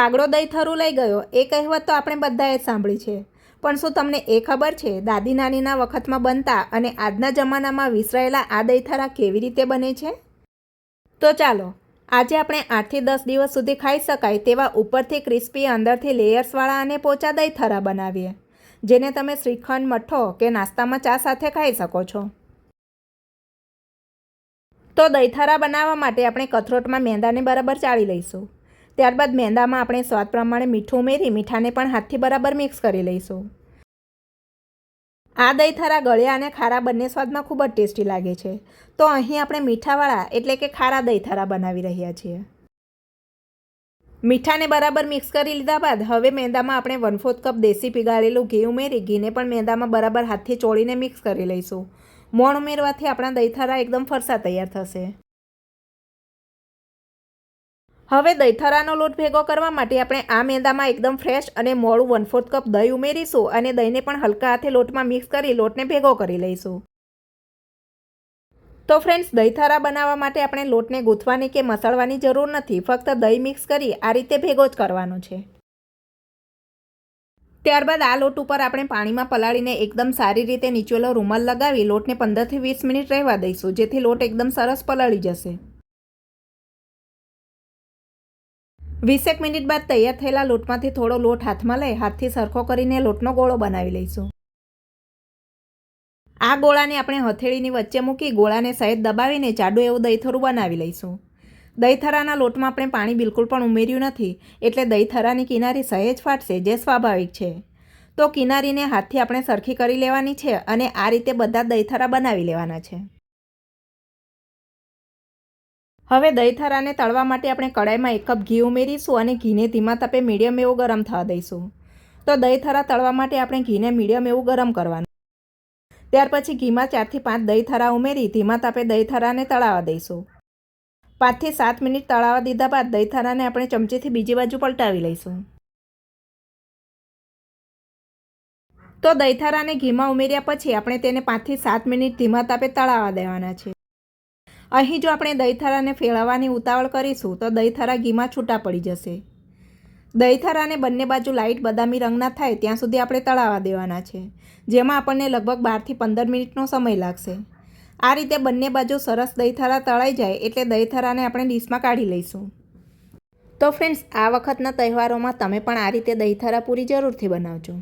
કાગડો દહીં થરું લઈ ગયો. એ કહેવત તો આપણે બધાએ સાંભળી છે. પણ શું તમને એ ખબર છે, દાદી નાનીના વખતમાં બનતા અને આજના જમાનામાં વિસરાયેલા આ દહીથરા કેવી રીતે બને છે? તો ચાલો, આજે આપણે આઠથી દસ દિવસ સુધી ખાઈ શકાય તેવા ઉપરથી ક્રિસ્પી અંદરથી લેયર્સવાળા અને પોચા દહીથરા બનાવીએ, જેને તમે શ્રીખંડ, મઠ્ઠો કે નાસ્તામાં ચા સાથે ખાઈ શકો છો. તો દહીથરા બનાવવા માટે આપણે કથરોટમાં મેંદાને બરાબર ચાળી લઈશું. ત્યારબાદ મેંદામાં આપણે સ્વાદ પ્રમાણે મીઠું ઉમેરી મીઠાને પણ હાથથી બરાબર મિક્સ કરી લઈશું. આ દહીંથરા ગળ્યા અને ખારા બંને સ્વાદમાં ખૂબ જ ટેસ્ટી લાગે છે. તો અહીં આપણે મીઠાવાળા એટલે કે ખારા દહીંથરા બનાવી રહ્યા છીએ. મીઠાને બરાબર મિક્સ કરી લીધા બાદ હવે મેંદામાં આપણે વન ફોર્થ કપ દેશી પીગાળેલું ઘી ઉમેરી ઘીને પણ મેંદામાં બરાબર હાથથી ચોળીને મિક્સ કરી લઈશું. મોણ ઉમેરવાથી આપણા દહીથારા એકદમ ફરસા તૈયાર થશે. હવે દહીંથરાનો લોટ ભેગો કરવા માટે આપણે આ મેંદામાં એકદમ ફ્રેશ અને મોડું વન ફોર્થ કપ દહીં ઉમેરીશું અને દહીંને પણ હલકા હાથે લોટમાં મિક્સ કરી લોટને ભેગો કરી લઈશું. તો ફ્રેન્ડ્સ દહીંથરા બનાવવા માટે આપણે લોટને ગૂંથવાની કે મસળવાની જરૂર નથી, ફક્ત દહીં મિક્સ કરી આ રીતે ભેગો જ કરવાનો છે. ત્યારબાદ આ લોટ ઉપર આપણે પાણીમાં પલાળીને એકદમ સારી રીતે નીચેલો રૂમાલ લગાવી લોટને પંદરથી વીસ મિનિટ રહેવા દઈશું, જેથી લોટ એકદમ સરસ પલળી જશે. વીસેક મિનિટ બાદ તૈયાર થયેલા લોટમાંથી થોડો લોટ હાથમાં લઈ હાથથી સરખો કરીને લોટનો ગોળો બનાવી લઈશું. આ ગોળાને આપણે હથેળીની વચ્ચે મૂકી ગોળાને સહેજ દબાવીને જાડું એવું દહીંથરું બનાવી લઈશું. દહીંથરાના લોટમાં આપણે પાણી બિલકુલ પણ ઉમેર્યું નથી, એટલે દહીંથરાની કિનારી સહેજ ફાટશે, જે સ્વાભાવિક છે. તો કિનારીને હાથથી આપણે સરખી કરી લેવાની છે અને આ રીતે બધા દહીંથરા બનાવી લેવાના છે. હવે દહીંથરાને તળવા માટે આપણે કડાઈમાં એક કપ ઘી ઉમેરીશું અને ઘીને ધીમા તાપે મીડિયમ એવું ગરમ થવા દઈશું. તો દહીંથરા તળવા માટે આપણે ઘીને મીડિયમ એવું ગરમ કરવાનું. ત્યાર પછી ઘીમાં ચારથી પાંચ દહીંથરા ઉમેરી ધીમા તાપે દહીંથરાને તળાવવા દઈશું. પાંચથી સાત મિનિટ તળાવવા દીધા બાદ દહીંથરાને આપણે ચમચીથી બીજી બાજુ પલટાવી લઈશું. તો દહીંથરાને ઘીમાં ઉમેર્યા પછી આપણે તેને પાંચથી સાત મિનિટ ધીમા તાપે તળાવવા દેવાના છે. અહીં જો આપણે દહીંથરાને ફેળવવાની ઉતાવળ કરીશું, તો દહીંથરા ઘીમાં છૂટા પડી જશે. દહીંથરાને બંને બાજુ લાઇટ બદામી રંગના થાય ત્યાં સુધી આપણે તળાવવા દેવાના છે, જેમાં આપણને લગભગ બારથી પંદર મિનિટનો સમય લાગશે. આ રીતે બંને બાજુ સરસ દહીંથરા તળાઈ જાય એટલે દહીંથરાને આપણે ડીશમાં કાઢી લઈશું. તો ફ્રેન્ડ્સ, આ વખતના તહેવારોમાં તમે પણ આ રીતે દહીંથરા પૂરી જરૂરથી બનાવજો.